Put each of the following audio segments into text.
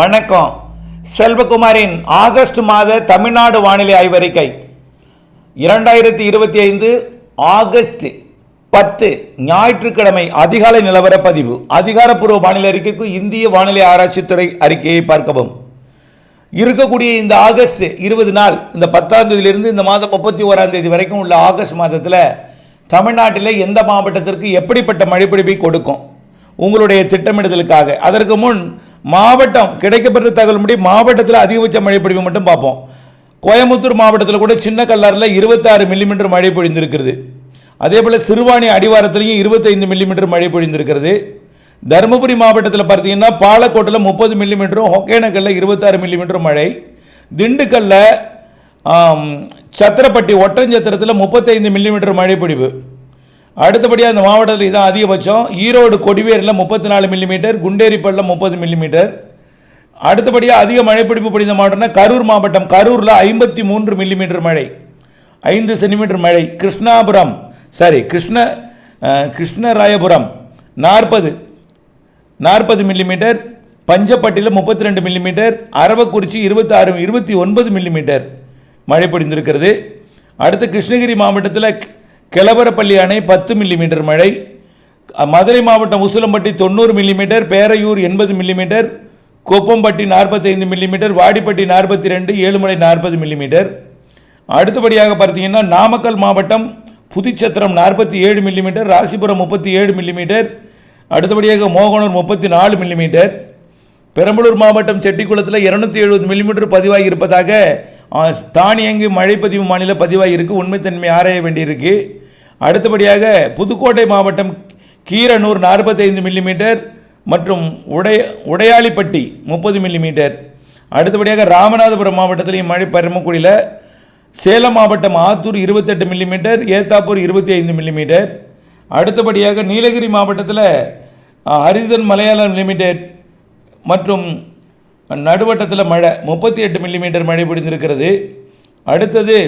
வணக்கம். செல்வகுமாரின் ஆகஸ்ட் மாத தமிழ்நாடு வானிலை ஆய்வறிக்கை. இரண்டாயிரத்தி இருபத்தி ஐந்து ஆகஸ்ட் பத்து ஞாயிற்றுக்கிழமை அதிகாலை நிலவர பதிவு அதிகாரப்பூர்வ வானிலை அறிக்கைக்கு இந்திய வானிலை ஆராய்ச்சித்துறை அறிக்கையை பார்க்கவும். இருக்கக்கூடிய இந்த ஆகஸ்ட் இருபது நாள் இந்த பத்தாம் தேதியிலிருந்து இந்த மாதம் முப்பத்தி ஓராம் தேதி வரைக்கும் உள்ள ஆகஸ்ட் மாதத்தில் தமிழ்நாட்டில் எந்த மாவட்டத்திற்கு எப்படிப்பட்ட மழைப்பிடிப்பை கொடுக்கும்? உங்களுடைய திட்டமிடுதலுக்காக. அதற்கு முன் மாவட்டம் கிடைக்கப்பட்ட தகவல் முடி மாவட்டத்தில் அதிகபட்ச மழைப்பிடிப்பு மட்டும் பார்ப்போம். கோயம்புத்தூர் மாவட்டத்தில் கூட சின்ன கல்லாரில் இருபத்தாறு மில்லிமீட்டர் மழை பொழிந்திருக்கிறது. அதே போல் சிறுவாணி அடிவாரத்திலையும் இருபத்தைந்து மில்லிமீட்டர் மழை பொழிந்திருக்கிறது. தருமபுரி மாவட்டத்தில் பார்த்தீங்கன்னா பாலக்கோட்டில் முப்பது மில்லிமீட்டரும் ஒகேனக்கல்லில் இருபத்தாறு மில்லிமீட்டர் மழை. திண்டுக்கல்லில் சத்திரப்பட்டி ஒட்டஞ்சத்திரத்தில் முப்பத்தைந்து மில்லிமீட்டர் மழை பொழிவு. அடுத்தபடியாக அந்த மாவட்டத்தில் இதான் அதிகபட்சம். ஈரோடு கொடிவேரில் முப்பத்தி நாலு மில்லிமீட்டர் குண்டேரிப்பள்ளில் முப்பது மில்லிமீட்டர் அடுத்தபடியாக அதிக மழைப்பிடிப்பு படிந்த மாவட்டம்னா கரூர் மாவட்டம். கரூரில் ஐம்பத்தி மூன்று மில்லிமீட்டர் மழை. ஐந்து சென்டிமீட்டர் மழை. கிருஷ்ணாபுரம் சாரி கிருஷ்ண கிருஷ்ணராயபுரம் நாற்பது நாற்பது மில்லிமீட்டர் பஞ்சப்பட்டியில் முப்பத்தி ரெண்டு மில்லிமீட்டர் அரவக்குறிச்சி இருபத்தாறு இருபத்தி ஒன்பது மில்லிமீட்டர் மழை பொழிந்திருக்கிறது அடுத்து கிருஷ்ணகிரி மாவட்டத்தில் கிளவரப்பள்ளி அணை பத்து மில்லிமீட்டர் மழை மதுரை மாவட்டம் உசிலம்பட்டி தொண்ணூறு மில்லிமீட்டர் பேரையூர் எண்பது மில்லிமீட்டர் கொப்பம்பட்டி நாற்பத்தைந்து மில்லிமீட்டர் வாடிப்பட்டி நாற்பத்தி ரெண்டு ஏழுமலை நாற்பது மில்லிமீட்டர் அடுத்தபடியாக பார்த்தீங்கன்னா நாமக்கல் மாவட்டம் புதுச்சத்திரம் நாற்பத்தி ஏழு மில்லிமீட்டர் ராசிபுரம் முப்பத்தி ஏழு மில்லிமீட்டர் அடுத்தபடியாக மோகனூர் முப்பத்தி நாலு மில்லிமீட்டர் பெரம்பலூர் மாவட்டம் செட்டிக்குளத்தில் இருநூத்தி எழுபது மில்லிமீட்டர் பதிவாகி இருப்பதாக தானியங்கி மழைப்பதிவு மாநில பதிவாகி இருக்குது உண்மைத்தன்மை ஆராய வேண்டியிருக்கு. அடுத்தபடியாக புதுக்கோட்டை மாவட்டம் கீரனூர் நாற்பத்தைந்து மில்லிமீட்டர் மற்றும் உடைய உடையாளிப்பட்டி முப்பது மில்லிமீட்டர் அடுத்தபடியாக ராமநாதபுரம் மாவட்டத்திலையும் மழை பரமக்குடியில் சேலம் மாவட்டம் ஆத்தூர் இருபத்தெட்டு மில்லிமீட்டர் ஏத்தாப்பூர் இருபத்தி ஐந்து மில்லிமீட்டர் அடுத்தபடியாக நீலகிரி மாவட்டத்தில் ஹரிசன் மலையாளம் லிமிடெட் மற்றும் நடுவட்டத்தில் மழை முப்பத்தி எட்டு மில்லிமீட்டர் மழை பிடிந்திருக்கிறது அடுத்தது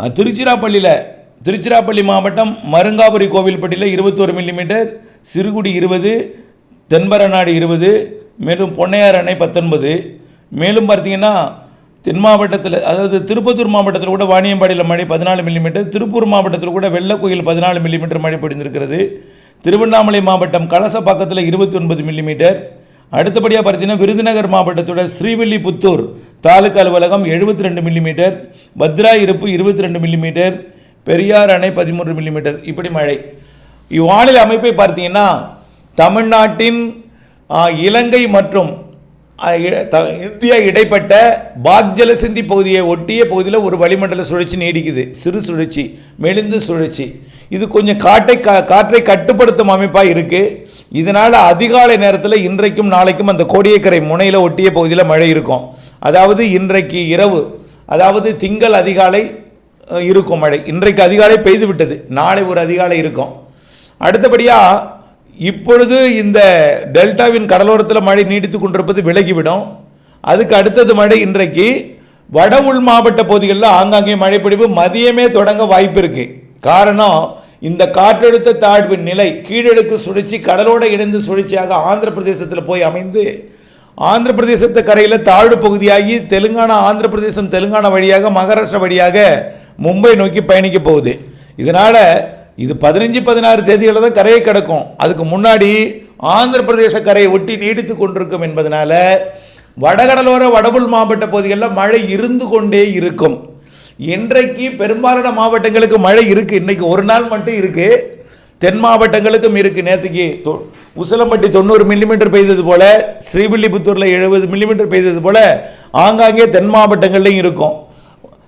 திருச்சிராப்பள்ளியில் திருச்சிராப்பள்ளி மாவட்டம் மருங்காபுரி கோவில்பட்டியில் இருபத்தோரு மில்லிமீட்டர் சிறுகுடி இருபது தென்பரநாடு இருபது மேலும் பொன்னையார் அணை பத்தொன்பது. மேலும் பார்த்தீங்கன்னா தென் மாவட்டத்தில் அதாவது திருப்பத்தூர் மாவட்டத்தில் கூட வாணியம்பாடியில் மழை பதினாலு மில்லிமீட்டர் திருப்பூர் மாவட்டத்தில் கூட வெள்ளக்கோயில் பதினாலு மில்லிமீட்டர் மழை பொழிந்திருக்கிறது. திருவண்ணாமலை மாவட்டம் கலசப்பாக்கத்தில் இருபத்தி ஒன்பது மில்லிமீட்டர் அடுத்தபடியாக பார்த்தீங்கன்னா விருதுநகர் மாவட்டத்தோட ஸ்ரீவில்லிபுத்தூர் தாலுக்கா அலுவலகம் எழுபத்தி ரெண்டு மில்லிமீட்டர் பத்ரா இருப்பு இருபத்தி ரெண்டு மில்லிமீட்டர் பெரியார் அணை பதிமூன்று மில்லிமீட்டர் இப்படி மழை. இவ்வானிலை அமைப்பை பார்த்தீங்கன்னா தமிழ்நாட்டின் இலங்கை மற்றும் இந்தியா இடைப்பட்ட பாக்ஜல சிந்தி பகுதியை ஒட்டிய பகுதியில் ஒரு வளிமண்டல சுழற்சி நீடிக்குது. சிறு சுழற்சி மெலிந்து சுழற்சி. இது கொஞ்சம் காட்டை கா- காற்றை கட்டுப்படுத்தும் அமைப்பாக இருக்குது இதனால் அதிகாலை நேரத்தில் இன்றைக்கும் நாளைக்கும் அந்த கோடியக்கரை முனையில் ஒட்டிய பகுதியில் மழை இருக்கும். அதாவது இன்றைக்கு இரவு அதாவது திங்கள் அதிகாலை இருக்கும். மழை இன்றைக்கு அதிகாலை பெய்து விட்டது. நாளை ஒரு அதிகாலை இருக்கும். அடுத்தபடியாக இப்பொழுது இந்த டெல்டாவின் கடலோரத்தில் மழை நீடித்து கொண்டிருப்பது விலகிவிடும். அதுக்கு அடுத்தது மழை இன்றைக்கு வட உள் மாவட்ட பகுதிகளில் ஆங்காங்கே மழைப்பிடிப்பு மதியமே தொடங்க வாய்ப்பு இருக்கு. காரணம் இந்த காற்றழுத்த தாழ்வு நிலை கீழடுக்கு சுழற்சி கடலோட இணைந்து சுழற்சியாக ஆந்திர பிரதேசத்தில் போய் அமைந்து ஆந்திர பிரதேசத்து கரையில் தாழ்வு பகுதியாகி தெலுங்கானா ஆந்திர பிரதேசம் தெலுங்கானா வழியாக மகாராஷ்டிரா வழியாக மும்பை நோக்கி பயணிக்க போகுது. இதனால் இது பதினஞ்சு பதினாறு தேதிகளில் தான் கரையை கிடக்கும். அதுக்கு முன்னாடி ஆந்திர பிரதேச கரையை ஒட்டி நீடித்து கொண்டிருக்கும் என்பதனால வடகடலோர வடபுல் மாவட்ட பகுதிகளில் மழை இருந்து கொண்டே இருக்கும். இன்றைக்கு பெரும்பாலான மாவட்டங்களுக்கு மழை இருக்குது இன்றைக்கி ஒரு நாள் மட்டும் இருக்குது தென் மாவட்டங்களுக்கும் இருக்குது நேற்றுக்கு தொ- உசிலம்பட்டி தொண்ணூறு மில்லிமீட்டர் பெய்தது போல் ஸ்ரீவில்லிபுத்தூரில் எழுபது மில்லிமீட்டர் பெய்தது போல் ஆங்காங்கே தென் மாவட்டங்கள்லையும் இருக்கும்.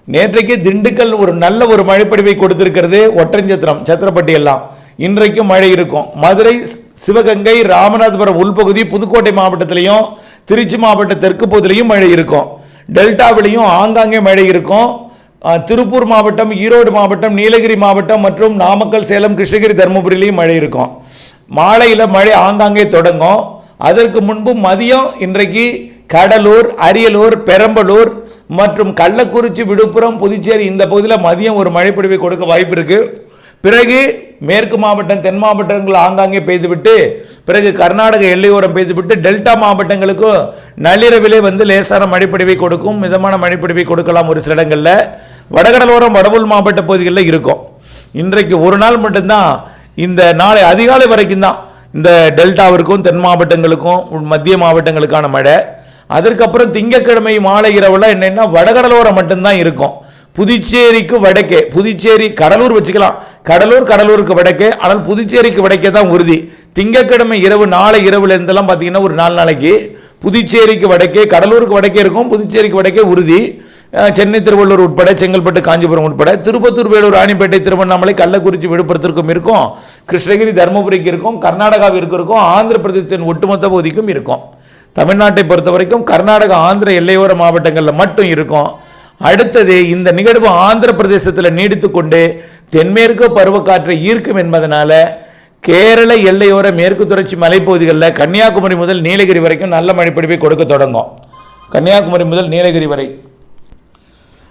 நேற்றைக்கு திண்டுக்கல் ஒரு நல்ல ஒரு மழைப்படிவை கொடுத்திருக்கிறது ஒற்றஞ்சத்திரம் சத்திரப்பட்டி எல்லாம். இன்றைக்கும் மழை இருக்கும். மதுரை சிவகங்கை ராமநாதபுரம் உள்பகுதி புதுக்கோட்டை மாவட்டத்திலையும் திருச்சி மாவட்ட தெற்கு பகுதியிலையும் மழை இருக்கும். டெல்டாவிலையும் ஆங்காங்கே மழை இருக்கும். திருப்பூர் மாவட்டம் ஈரோடு மாவட்டம் நீலகிரி மாவட்டம் மற்றும் நாமக்கல் சேலம் கிருஷ்ணகிரி தருமபுரியிலையும் மழை இருக்கும். மாலையில் மழை ஆங்காங்கே தொடங்கும். அதற்கு முன்பு மதியம் இன்றைக்கு கடலூர் அரியலூர் பெரம்பலூர் மற்றும் கள்ளக்குறிச்சி விழுப்புரம் புதுச்சேரி இந்த பகுதியில் மதியம் ஒரு மழைப்பொழிவை கொடுக்க வாய்ப்பு இருக்கு. பிறகு மேற்கு மாவட்டம் தென் மாவட்டங்கள் ஆங்காங்கே பெய்துவிட்டு பிறகு கர்நாடக எல்லையோரம் பெய்துவிட்டு டெல்டா மாவட்டங்களுக்கும் நள்ளிரவிலே வந்து லேசான மழைப்பொழிவை கொடுக்கும். மிதமான மழைப்பொழிவை கொடுக்கலாம் ஒரு சில இடங்களில். வடகடலோரம் வடவுள் மாவட்ட பகுதிகளில் இருக்கும். இன்றைக்கு ஒரு நாள் மட்டும்தான் இந்த நாளை அதிகாலை வரைக்கும் தான் இந்த டெல்டாவிற்கும் தென் மாவட்டங்களுக்கும் மத்திய மாவட்டங்களுக்கான மழை. அதற்கப்புறம் திங்கட்கிழமை மாலை இரவுல என்னென்னா வடகடலோரம் மட்டும்தான் இருக்கும். புதுச்சேரிக்கு வடக்கே புதுச்சேரி கடலூர் வச்சுக்கலாம். கடலூர் கடலூருக்கு வடக்கே ஆனால் புதுச்சேரிக்கு வடக்கே தான் உறுதி. திங்கட்கிழமை இரவு நாளை இரவுலேருந்தெல்லாம் பார்த்தீங்கன்னா ஒரு நாலு நாளைக்கு புதுச்சேரிக்கு வடக்கே கடலூருக்கு வடக்கே இருக்கும் புதுச்சேரிக்கு வடக்கே உறுதி. சென்னை திருவள்ளூர் உட்பட செங்கல்பட்டு காஞ்சிபுரம் உட்பட திருப்பத்தூர் வேலூர் ராணிப்பேட்டை திருவண்ணாமலை கள்ளக்குறிச்சி விழுப்புரத்திற்கும் இருக்கும். கிருஷ்ணகிரி தருமபுரிக்கு இருக்கும் கர்நாடகாவிற்கு இருக்கும் ஆந்திர பிரதேசத்தின் ஒட்டுமொத்த பகுதிக்கும் இருக்கும். தமிழ்நாட்டை பொறுத்த வரைக்கும் கர்நாடகா ஆந்திர எல்லையோர மாவட்டங்களில் மட்டும் இருக்கும். அடுத்தது இந்த நிகழ்வு ஆந்திர பிரதேசத்தில் நீடித்து கொண்டு தென்மேற்கு பருவக்காற்றை ஈர்க்கும் என்பதனால கேரள எல்லையோர மேற்கு தொடர்ச்சி மலைப்பகுதிகளில் கன்னியாகுமரி முதல் நீலகிரி வரைக்கும் நல்ல மழைப்பிடிப்பை கொடுக்க தொடங்கும். கன்னியாகுமரி முதல் நீலகிரி வரை.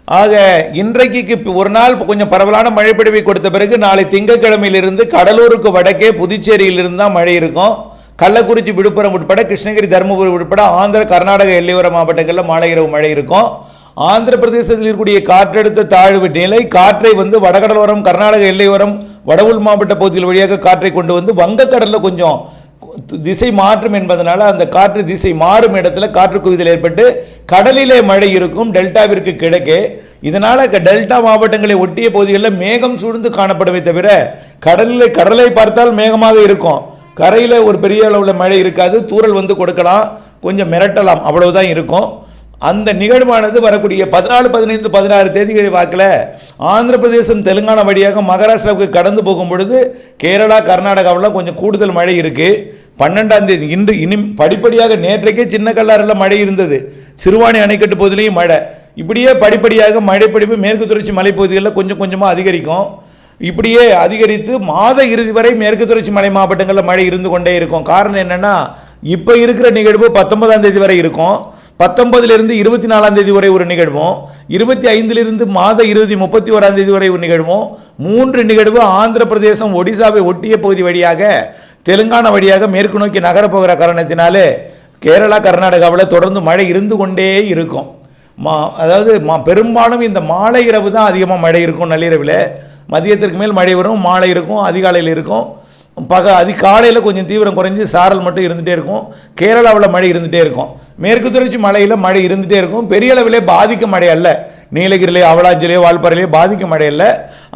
ஆக இன்றைக்கு ஒரு நாள் கொஞ்சம் பரவலான மழைப்பிடிவை கொடுத்த பிறகு நாளை திங்கட்கிழமையிலிருந்து கடலூருக்கு வடக்கே புதுச்சேரியிலிருந்து தான் மழை இருக்கும். கள்ளக்குறிச்சி விழுப்புரம் உட்பட கிருஷ்ணகிரி தருமபுரி உட்பட ஆந்திர கர்நாடக எல்லையோர மாவட்டங்களில் மாலை இரவு மழை இருக்கும். ஆந்திர பிரதேசத்தில் இருக்கக்கூடிய காற்றழுத்த தாழ்வு நிலை காற்றை வந்து வடகடலோரம் கர்நாடக எல்லையோரம் வடவுள் மாவட்ட பகுதிகள் வழியாக காற்றை கொண்டு வந்து வங்கக்கடலில் கொஞ்சம் திசை மாற்றும் என்பதனால் அந்த காற்று திசை மாறும் இடத்துல காற்று குவிதல் ஏற்பட்டு கடலிலே மழை இருக்கும் டெல்டாவிற்கு கிழக்கே. இதனால் டெல்டா மாவட்டங்களை ஒட்டிய பகுதிகளில் மேகம் சூழ்ந்து காணப்படுமே தவிர கடலில் கடலை பார்த்தால் மேகமாக இருக்கும். கரையில் ஒரு பெரிய அளவில் மழை இருக்காது தூரல் வந்து கொடுக்கலாம் கொஞ்சம் மிரட்டலாம் அவ்வளவுதான் இருக்கும். அந்த நிகழ்வானது வரக்கூடிய பதினாலு பதினைந்து பதினாறு தேதிகள் வாக்கில் ஆந்திர பிரதேசம் தெலுங்கானா வழியாக மகாராஷ்டிராவுக்கு கடந்து போகும் பொழுது கேரளா கர்நாடகாவில் கொஞ்சம் கூடுதல் மழை இருக்குது பன்னெண்டாம் தேதி இன்று இனி படிப்படியாக நேற்றைக்கே சின்ன கல்லாறில் மழை இருந்தது. சிறுவாணி அணைக்கட்டு பகுதியிலையும் மழை. இப்படியே படிப்படியாக மழைப்பிடிப்பு மேற்கு தொடர்ச்சி மலைப்பகுதிகளில் கொஞ்சம் கொஞ்சமாக அதிகரிக்கும். இப்படியே அதிகரித்து மாத இறுதி வரை மேற்கு தொடர்ச்சி மலை மாவட்டங்களில் மழை இருந்து கொண்டே இருக்கும். காரணம் என்னென்னா இப்போ இருக்கிற நிகழ்வு பத்தொன்பதாம் தேதி வரை இருக்கும். பத்தொன்பதுலேருந்து இருபத்தி நாலாம் தேதி வரை ஒரு நிகழ்வும் இருபத்தி ஐந்திலிருந்து மாத இறுதி முப்பத்தி ஓராம் தேதி வரை ஒரு நிகழ்வும் மூன்று நிகழ்வு ஆந்திர பிரதேசம் ஒடிசாவை ஒட்டிய பகுதி வழியாக தெலுங்கானா வழியாக மேற்கு நோக்கி நகரப்போகிற காரணத்தினாலே கேரளா கர்நாடகாவில் தொடர்ந்து மழை இருந்து கொண்டே இருக்கும். மா அதாவது மா பெரும்பாலும் இந்த மாலை இரவு தான் அதிகமாக மழை இருக்கும் நள்ளிரவில். மதியத்திற்கு மேல் மழை வரும் மாலை இருக்கும் அதிகாலையில் இருக்கும். பக அதிகாலையில் கொஞ்சம் தீவிரம் குறைஞ்சி சாரல் மட்டும் இருந்துகிட்டே இருக்கும். கேரளாவில் மழை இருந்துகிட்டே இருக்கும். மேற்கு தொடர்ச்சி மலையில் மழை இருந்துகிட்டே இருக்கும். பெரிய அளவிலே பாதிக்கும் மழை அல்ல. நீலகிரிலே அவலாஞ்சிலே வால்பாறையிலே பாதிக்கும் மழை இல்லை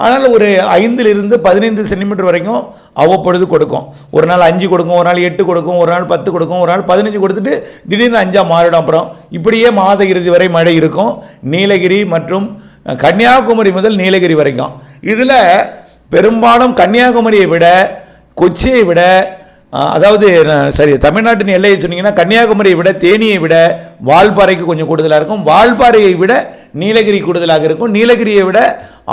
ஆனால் ஒரு ஐந்திலிருந்து பதினைந்து சென்டிமீட்டர் வரைக்கும் அவ்வப்பொழுது கொடுக்கும். ஒரு நாள் அஞ்சு கொடுக்கும் ஒரு நாள் எட்டு கொடுக்கும் ஒரு நாள் பத்து கொடுக்கும் ஒரு நாள் பதினஞ்சு கொடுத்துட்டு திடீர்னு அஞ்சாக மாறிடும். அப்புறம் இப்படியே மாத இறுதி வரை மழை இருக்கும். நீலகிரி மற்றும் கன்னியாகுமரி முதல் நீலகிரி வரைக்கும். இதில் பெரும்பாலும் கன்னியாகுமரியை விட கொச்சியை விட அதாவது சரி தமிழ்நாட்டின் எல்லையை சொன்னீங்கன்னா கன்னியாகுமரியை விட தேனியை விட வால்பாறைக்கு கொஞ்சம் கூடுதலாக இருக்கும். வால்பாறையை விட நீலகிரி கூடுதலாக இருக்கும். நீலகிரியை விட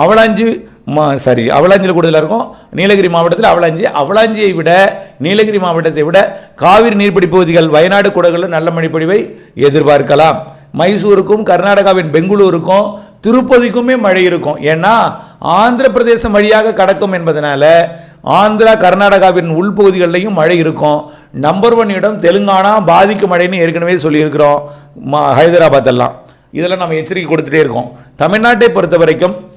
அவலாஞ்சி மா சாரி அவலாஞ்சியில் கூடுதலாக இருக்கும். நீலகிரி மாவட்டத்தில் அவலாஞ்சி அவலாஞ்சியை விட நீலகிரி மாவட்டத்தை விட காவிரி நீர்ப்படி பகுதிகள் வயநாடு குடகளில் நல்ல மழைப்பொழிவை எதிர்பார்க்கலாம். மைசூருக்கும் கர்நாடகாவின் பெங்களூருக்கும் திருப்பதிக்குமே மழை இருக்கும். ஏன்னா ஆந்திர பிரதேசம் வழியாக கடக்கும் என்பதனால ஆந்திரா கர்நாடகாவின் உள்பகுதிகளிலையும் மழை இருக்கும். நம்பர் ஒன் இடம் தெலுங்கானா பாதிக்கும் மழைன்னு ஏற்கனவே சொல்லியிருக்கிறோம். மா ஹைதராபாத் எல்லாம் இதெல்லாம் நம்ம எச்சரிக்கை கொடுத்துட்டே இருக்கோம். தமிழ்நாட்டை பொறுத்த வரைக்கும்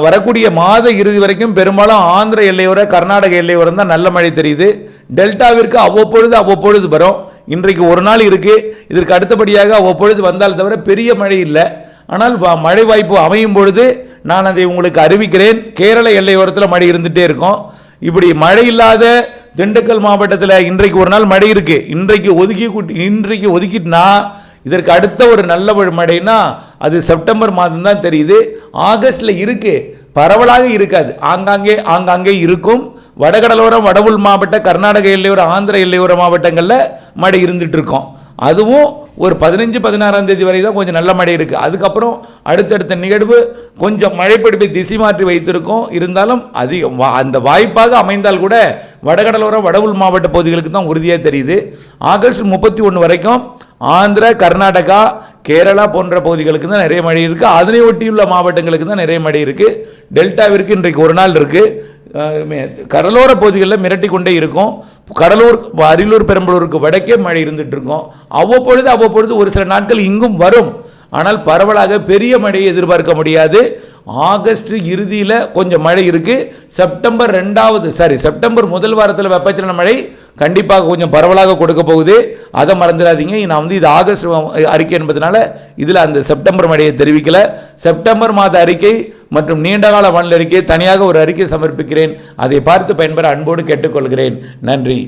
வரக்கூடிய மாத இறுதி வரைக்கும் பெரும்பாலும் ஆந்திர எல்லையோர கர்நாடக எல்லையோரம் தான் நல்ல மழை தெரியுது. டெல்டாவிற்கு அவ்வப்பொழுது அவ்வப்பொழுது வரும். இன்றைக்கு ஒரு நாள் இருக்குது இதற்கு அடுத்தபடியாக அவ்வப்பொழுது வந்தால் தவிர பெரிய மழை இல்லை. ஆனால் மழை வாய்ப்பு அமையும் பொழுது நான் அதை உங்களுக்கு அறிவிக்கிறேன். கேரள எல்லையோரத்தில் மழை இருந்துகிட்டே இருக்கும். இப்படி மழை இல்லாத திண்டுக்கல் மாவட்டத்தில் இன்றைக்கு ஒரு நாள் மழை இருக்குது இன்றைக்கு ஒதுக்கி கூட்டி- இன்றைக்கு ஒதுக்கிட்டுனா இதற்கு அடுத்த ஒரு நல்ல ஒரு மழைனா அது செப்டம்பர் மாதம் தான் தெரியுது. ஆகஸ்டில் இருக்கு. பரவலாக இருக்காது. ஆங்காங்கே ஆங்காங்கே இருக்கும். வடகடலோரம் வடவுள் மாவட்ட கர்நாடக எல்லையோர ஆந்திர எல்லையோர மாவட்டங்களில் மழை இருந்துட்டு இருக்கோம். அதுவும் ஒரு பதினஞ்சு பதினாறாம் தேதி வரை தான் கொஞ்சம் நல்ல மழை இருக்குது அதுக்கப்புறம் அடுத்தடுத்த நிகழ்வு கொஞ்சம் மழைப்பிடிப்பை திசை மாற்றி வைத்திருக்கும். இருந்தாலும் அதிகம் வா- அந்த வாய்ப்பாக அமைந்தால் கூட வடகடலோரம் வடவுள் மாவட்ட பகுதிகளுக்கு தான் உறுதியாக தெரியுது. ஆகஸ்ட் முப்பத்தி ஒன்று வரைக்கும் ஆந்திரா கர்நாடகா கேரளா போன்ற பகுதிகளுக்கு தான் நிறைய மழை இருக்குது அதனை ஒட்டியுள்ள மாவட்டங்களுக்கு தான் நிறைய மழை இருக்குது டெல்டாவிற்கு இன்றைக்கு ஒரு நாள் இருக்குது கடலோர பகுதிகளில் மிரட்டி கொண்டே இருக்கும். கடலூர் அரியலூர் பெரம்பலூருக்கு வடக்கே மழை இருந்துட்டு இருக்கும் அவ்வப்பொழுது அவ்வப்பொழுது ஒரு சில நாட்கள் இங்கும் வரும். ஆனால் பரவலாக பெரிய மழையை எதிர்பார்க்க முடியாது. ஆகஸ்ட் இறுதியில் கொஞ்சம் மழை இருக்குது செப்டம்பர் ரெண்டாவது சாரி செப்டம்பர் முதல் வாரத்தில் வெப்பச்சலன மழை கண்டிப்பாக கொஞ்சம் பரவலாக கொடுக்க போகுது. அதை மறந்துடாதீங்க. நான் வந்து இது ஆகஸ்ட் அறிக்கை என்பதனால இதில் அந்த செப்டம்பர் மழையை தெரிவிக்கல. செப்டம்பர் மாத அறிக்கை மற்றும் நீண்டகால வானிலை அறிக்கை தனியாக ஒரு அறிக்கை சமர்ப்பிக்கிறேன். அதை பார்த்து பயன்பெற அன்போடு கேட்டுக்கொள்கிறேன். நன்றி.